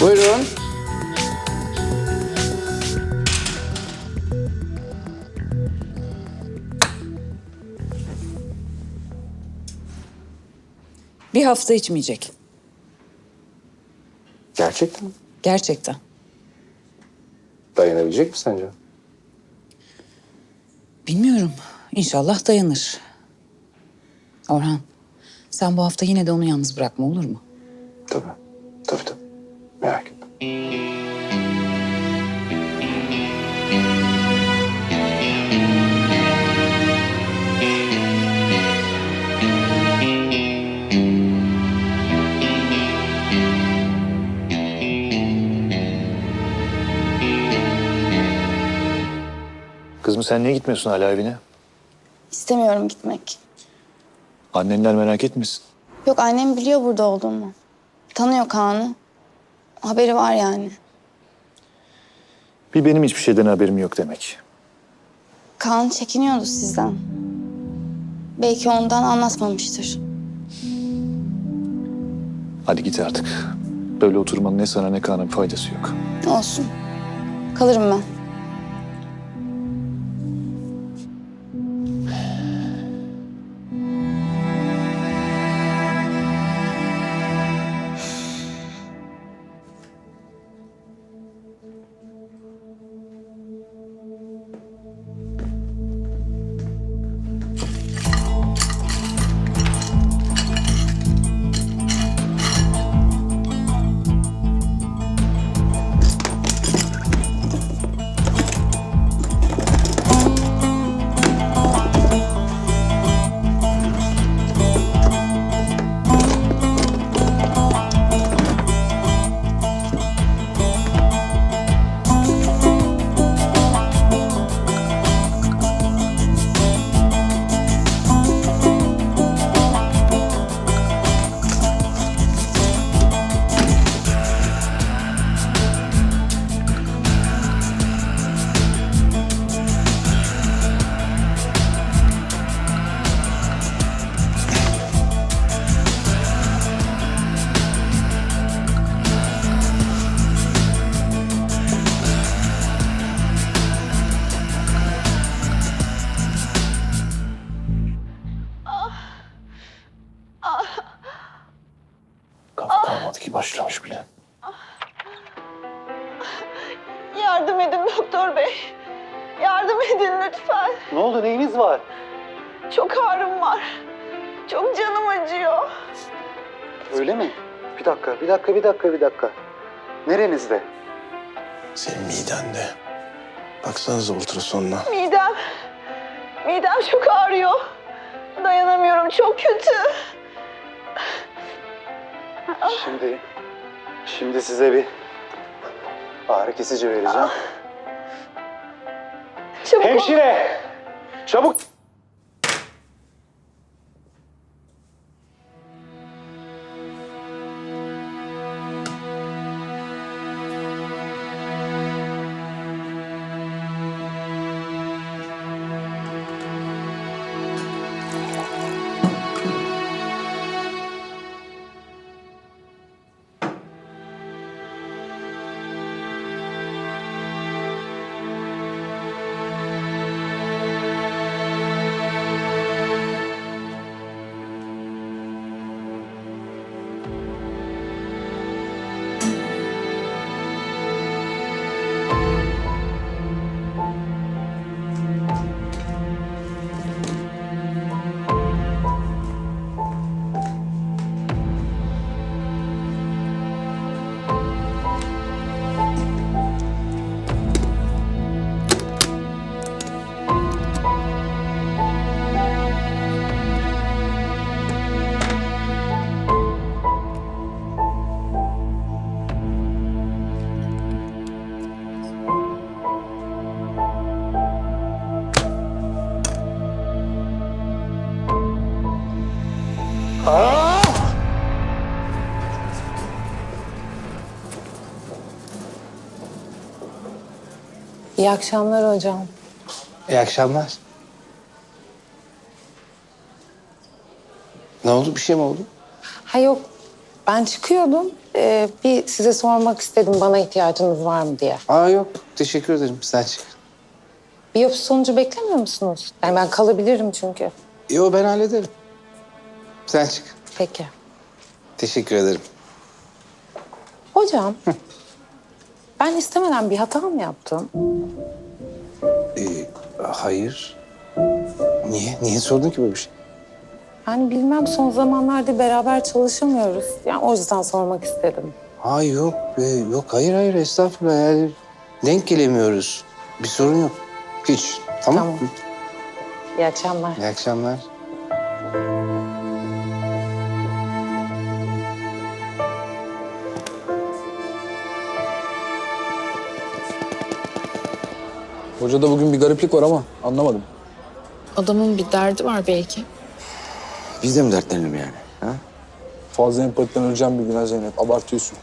Buyurun. Bir hafta içmeyecek. Gerçekten mi? Gerçekten. Dayanabilecek mi sence? Bilmiyorum. İnşallah dayanır. Orhan, sen bu hafta yine de onu yalnız bırakma olur mu? Tabii. Merak etme. Kızım sen niye gitmiyorsun hala evine? İstemiyorum gitmek. Annenler merak etmesin. Yok annem biliyor burada olduğumu. Tanıyor Kaan'ı. Haberi var yani. Bir benim hiçbir şeyden haberim yok demek. Kaan çekiniyordu sizden. Belki ondan anlatmamıştır. Hadi git artık. Böyle oturmanın ne sana ne Kaan'a bir faydası yok. Olsun. Kalırım ben. Kafa kalmadı ki başlamış bile. Yardım edin doktor bey. Yardım edin lütfen. Ne oldu neyiniz var? Çok ağrım var. Çok canım acıyor. Öyle mi? Bir dakika, bir dakika, bir dakika, bir dakika. Nerenizde? Senin midende. Baksanıza ultrasonuna. Midem. Midem çok ağrıyor. Dayanamıyorum. Çok kötü. Şimdi, şimdi size bir ağrı kesici vereceğim. Çabuk ol. Hemşire! Çabuk! İyi akşamlar hocam. İyi akşamlar. Ne oldu? Bir şey mi oldu? Ha yok, Ben çıkıyordum. Ee, bir size sormak istedim bana ihtiyacınız var mı diye. Aa yok teşekkür ederim sen çık. Biyopsi sonucu beklemiyor musunuz? Yani ben kalabilirim çünkü. Yo ben hallederim. Sen çık. Peki. Teşekkür ederim. Hocam, ben istemeden bir hata mı yaptım? Ee, hayır. Niye? Niye sordun ki böyle bir şey? Yani bilmem son zamanlarda beraber çalışamıyoruz. Yani o yüzden sormak istedim. Ha yok be, yok hayır hayır estağfurullah yani denk gelemiyoruz. Bir sorun yok. Hiç. Tamam. Tamam. İyi akşamlar. İyi akşamlar. Hocada bugün bir gariplik var ama anlamadım. Adamın bir derdi var belki. Biz de mi dertlenelim yani? Ha? Fazla empatiden öleceğim bir gün ha Zeynep. Abartıyorsun.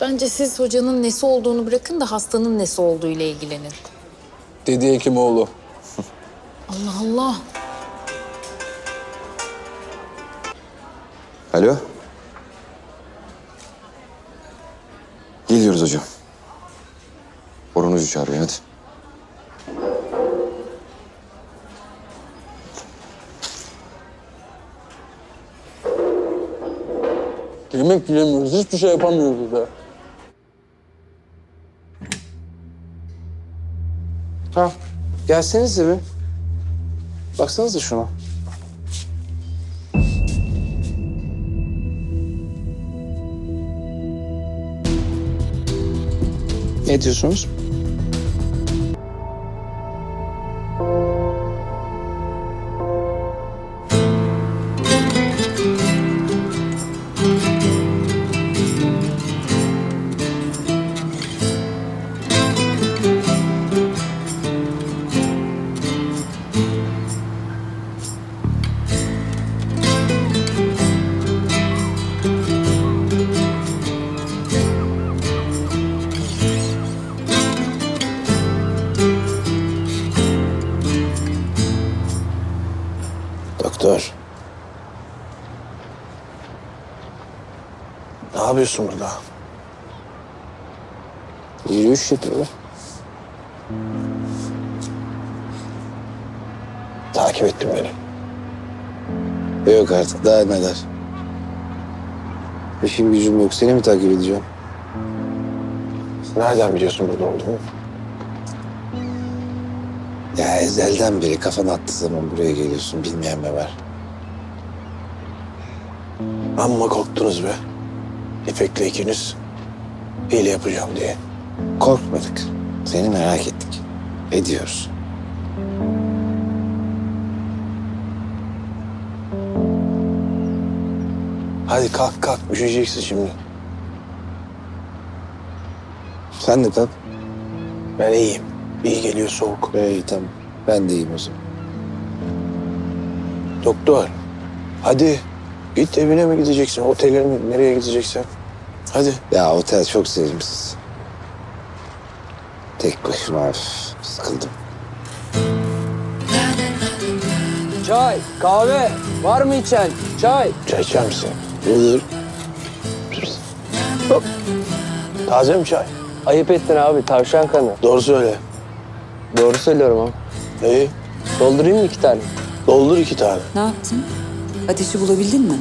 Bence siz hocanın nesi olduğunu bırakın da hastanın nesi olduğu ile ilgilenin. Dedi Hekimoğlu. Allah Allah. Alo. Geliyoruz hocam. Orhan Hoca çağırıyor hadi. Yemek yiyemiyoruz. Hiçbir şey yapamıyoruz be. Ha, gelsenize bir. Baksanıza şuna. Ne diyorsunuz? Doktor. Ne yapıyorsun burada? Yürüyüş yapıyorum. Takip ettin beni. Yok artık daha neler. İşim gücüm yok. Seni mi takip edeceğim? Nereden biliyorsun burada olduğumu? Ya ezelden beri kafan attığı zaman buraya geliyorsun. Bilmeyen mi var? Amma korktunuz be. İpek'le ikiniz hile yapacağım diye. Korkmadık. Seni merak ettik. Ediyoruz. Hadi kalk kalk. Üşüyeceksin şimdi. Sen de kalk. Ben iyiyim. İyi geliyor soğuk. İyi tamam. Ben de iyiyim o zaman. Doktor. Hadi. Git evine mi gideceksin? Otele mi? Nereye gideceksin? Hadi. Ya otel çok sevimsiz. Tek başıma üf, sıkıldım. Çay, kahve var mı içen? Çay. Çay içer misin? Olur. Taze mi çay? Ayıp ettin abi tavşan kanı. Doğru söyle. Doğru söylüyorum abi. İyi. Doldurayım mı iki tane? Doldur iki tane. Ne yaptın? Ateşi bulabildin mi?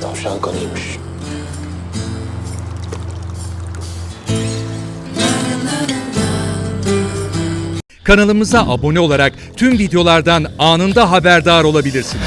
Tavşan kanıymış. Kanalımıza abone olarak tüm videolardan anında haberdar olabilirsiniz.